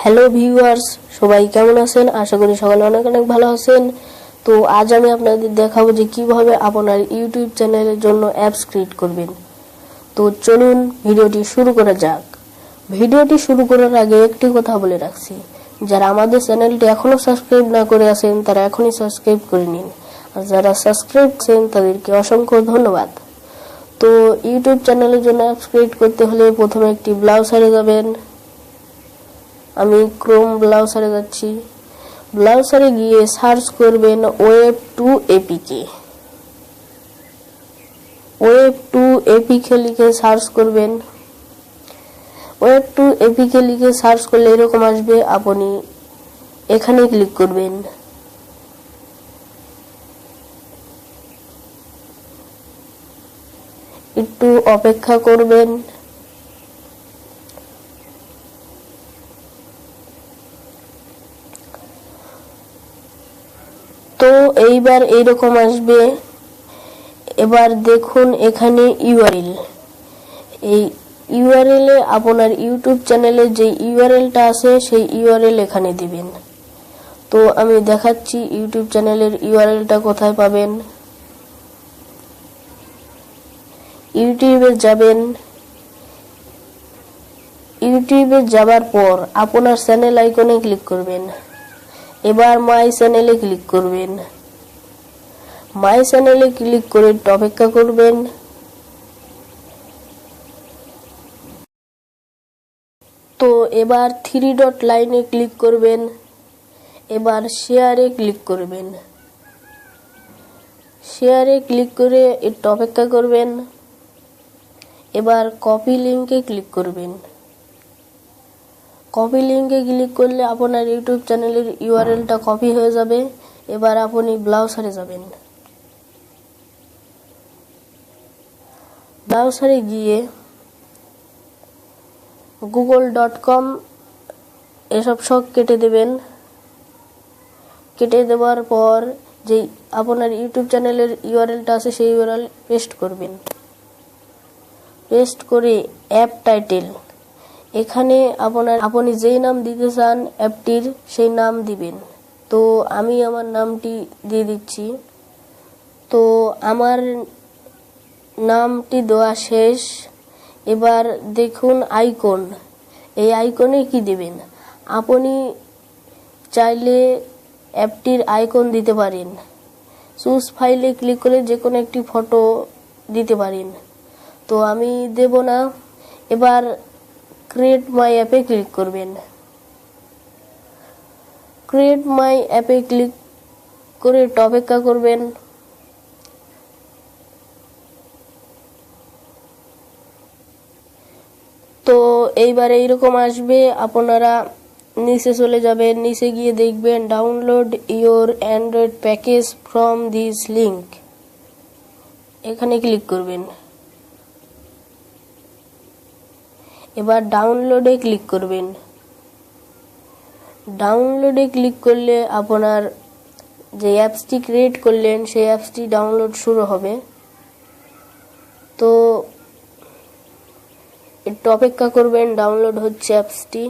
Hello viewers সবাই কেমন আছেন? আশা করি সকালে অনেক অনেক ভালো আছেন। তো আজ আমি আপনাদের দেখাবো যে কীভাবে আপনার ইউটিউব চ্যানেলের জন্য অ্যাপস ক্রিয়েট করবেন। তো চলুন ভিডিওটি শুরু করা যাক। ভিডিওটি শুরু করার আগে একটি কথা বলে রাখছি। যারা আমাদের চ্যানেলটি এখনও সাবস্ক্রাইব না করে আছেন, তারা এখনই সাবস্ক্রাইব করে নিন। আর যারা সাবস্ক্রাইব করেন, তাদেরকে অসংখ্য ধন্যবাদ। তো ইউটিউব চ্যানেলের জন্য অ্যাপস ক্রিয়েট করতে হলে প্রথমে একটি ব্রাউজারে যাবেন। আমি ক্রোম ব্রাউজারে যাচ্ছি। ব্রাউজারে গিয়ে সার্চ করবেন web to APK. Web to APK লিখে সার্চ করবেন। ওয়েব টু এপিকে লিখে সার্চ করলে এরকম আসবে আপনি এখানে ক্লিক করবেন। একটু অপেক্ষা করবেন। তো এইবার এইরকম আসবে। এবার দেখুন এখানে ইউআরএল এই ইউআরএল আপনার ইউটিউব চ্যানেলের যে ইউআরএলটা আছে, সেই ইউআরএল এখানে দিবেন। তো আমি দেখাচ্ছি ইউটিউব চ্যানেলের ইউআরএলটা কোথায় পাবেন। ইউটিউবে যাবেন। ইউটিউবে যাবার পর আপনার চ্যানেল আইকনে ক্লিক করবেন। এবার মাই চ্যানেলে ক্লিক করবেন। মাই চ্যানেলে ক্লিক করে অপেক্ষা করবেন। তো এবার থ্রি ডট লাইনে ক্লিক করবেন। এবার শেয়ারে ক্লিক করবেন। শেয়ারে ক্লিক করে একটু অপেক্ষা করবেন। এবার কপি লিঙ্কে ক্লিক করবেন। কপি লিঙ্কে ক্লিক করলে আপনার ইউটিউব চ্যানেলের ইউআরএলটা কপি হয়ে যাবে। এবার আপনি ব্রাউজারে যাবেন। ব্রাউজারে গিয়ে গুগল ডট কম এসব সব কেটে দেবেন। কেটে দেওয়ার পর যে আপনার ইউটিউব চ্যানেলের ইউআরএলটা আছে, সেই ইউআরএল পেস্ট করবেন। পেস্ট করে অ্যাপ টাইটেল। এখানে আপনার, আপনি যেই নাম দিতে চান, অ্যাপটির সেই নাম দিবেন। তো আমি আমার নামটি দিয়ে দিচ্ছি। তো আমার নামটি দেওয়া শেষ। এবার দেখুন আইকন। এই আইকনে কি দিবেন? আপনি চাইলে অ্যাপটির আইকন দিতে পারেন। চুজ ফাইলে ক্লিক করে যে কোনো একটি ফটো দিতে পারেন। তো আমি দেব না। এবার ক্রিয়েট মাই অ্যাপে ক্লিক করবেন। ক্রিয়েট মাই অ্যাপে ক্লিক করে একটু অপেক্ষা করবেন। তো এইবার এইরকম আসবে, আপনারা নিচে চলে যাবেন, নিচে গিয়ে দেখবেন download your Android package from this link এখানে ক্লিক করবেন। এবার ডাউনলোডে ক্লিক করবেন। ডাউনলোডে ক্লিক করলে আপনার যে অ্যাপসটি ক্রিয়েট করলেন, সেই অ্যাপসটি ডাউনলোড শুরু হবে। তো একটু অপেক্ষা করবেন ডাউনলোড হচ্ছে অ্যাপসটি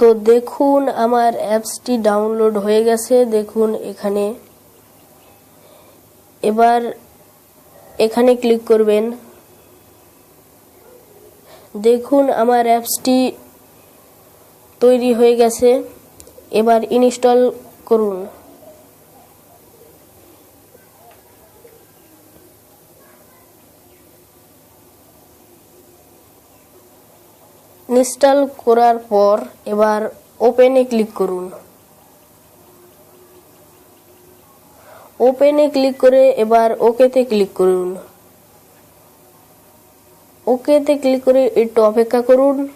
তো দেখুন, আমার অ্যাপসটি ডাউনলোড হয়ে গেছে। দেখুন এখানে। এবার এখানে ক্লিক করবেন। দেখুন, আমার অ্যাপসটি তৈরি হয়ে গেছে। এবার ইনস্টল করুন। ইনস্টল করার পর এবার ওপেনে ক্লিক করুন। ওপেনে ক্লিক করে এবার ওকেতে ক্লিক করুন। ওকেতে ক্লিক করে একটু অপেক্ষা করুন।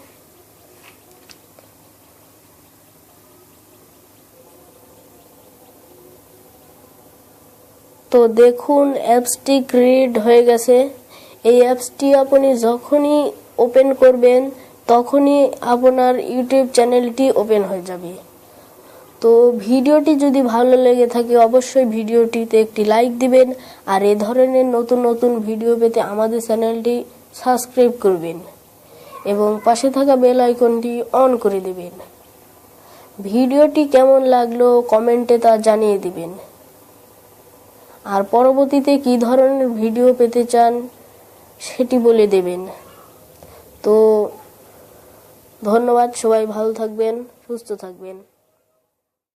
তো দেখুন, অ্যাপসটি ক্রিয়েট হয়ে গেছে। এই অ্যাপসটি আপনি যখনই ওপেন করবেন, তখনই আপনার ইউটিউব চ্যানেলটি ওপেন হয়ে যাবে। তো ভিডিওটি যদি ভালো লেগে থাকে, অবশ্যই ভিডিওটিতে একটি লাইক দিবেন। আর এ ধরনের নতুন নতুন ভিডিও পেতে আমাদের চ্যানেলটি সাবস্ক্রাইব করবেন এবং পাশে থাকা বেল আইকনটি অন করে দেবেন। ভিডিওটি কেমন লাগল কমেন্টে তা জানিয়ে দিবেন। আর পরবর্তীতে কী ধরনের ভিডিও পেতে চান সেটি বলে দেবেন। তো ধন্যবাদ, সবাই ভালো থাকবেন, সুস্থ থাকবেন।